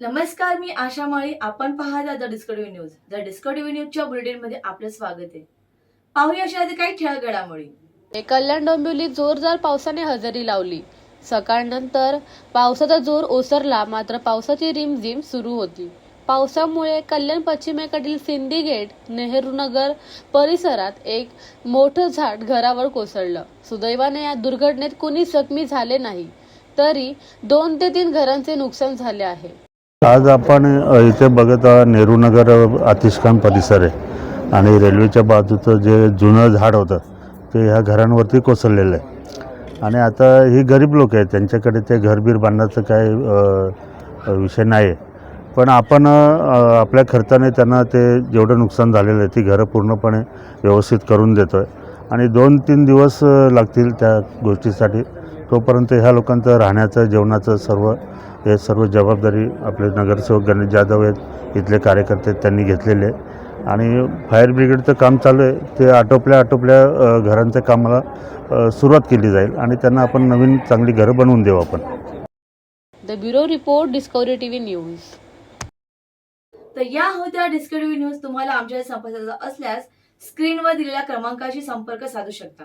नमस्कार मी आशा माळी. आपण पाहता the discovery news. The discovery न्यूजच्या बुलेटिनमध्ये आपलं स्वागत आहे. पाहूया अशा काही ठळक घडामोडी कल्याण डोंबिवलीत जोरदार पावसाने हजेरी लावली. सकाळनंतर पावसाचा जोर ओसरला मात्र पावसाची रिमझिम सुरू होती. पावसामुळे कल्याण पश्चिमेकडील सिंधी गेट नेहरू नगर परिसरात एक मोठं झाड घरावर कोसळलं. सुदैवाने या दुर्घटनेत कुणी जखमी झाले नाही तरी दोन ते तीन घरांचे नुकसान झाले आहे. आज आपण इथे बघत आहोत नेहरूनगर आतिष्कान परिसर आहे. आणि रेल्वेच्या बाजूचं जे जुनं झाड होतं ते ह्या घरांवरती कोसळलेलं आहे. आणि आता ही गरीब लोक आहेत त्यांच्याकडे ते घरबीर बांधण्याचं काय विषय नाही आहे पण आपण आपल्या खर्चाने त्यांना ते जेवढं नुकसान झालेलं आहे ती घरं पूर्णपणे व्यवस्थित करून देतो आहे आणि दोन तीन दिवस लागतील त्या गोष्टीसाठी. तोपर्यंत ह्या लोकांचं राहण्याचं जेवणाचं सर्व हे सर्व जबाबदारी आपले नगरसेवक गणेश जाधव आहेत इथले कार्यकर्ते आहेत, त्यांनी घेतलेले आणि फायर ब्रिगेडचं काम चालू आहे. ते आटोपल्या आटोपल्या घरांच्या कामाला सुरुवात केली जाईल आणि त्यांना आपण नवीन चांगली घरं बनवून देऊ आपण. The bureau report discovery TV news. तर या होत्या डिस्कवरी न्यूज तुम्हाला आमच्या संपर्काचा असल्यास स्क्रीनवर दिलेल्या क्रमांकाशी संपर्क साधू शकता.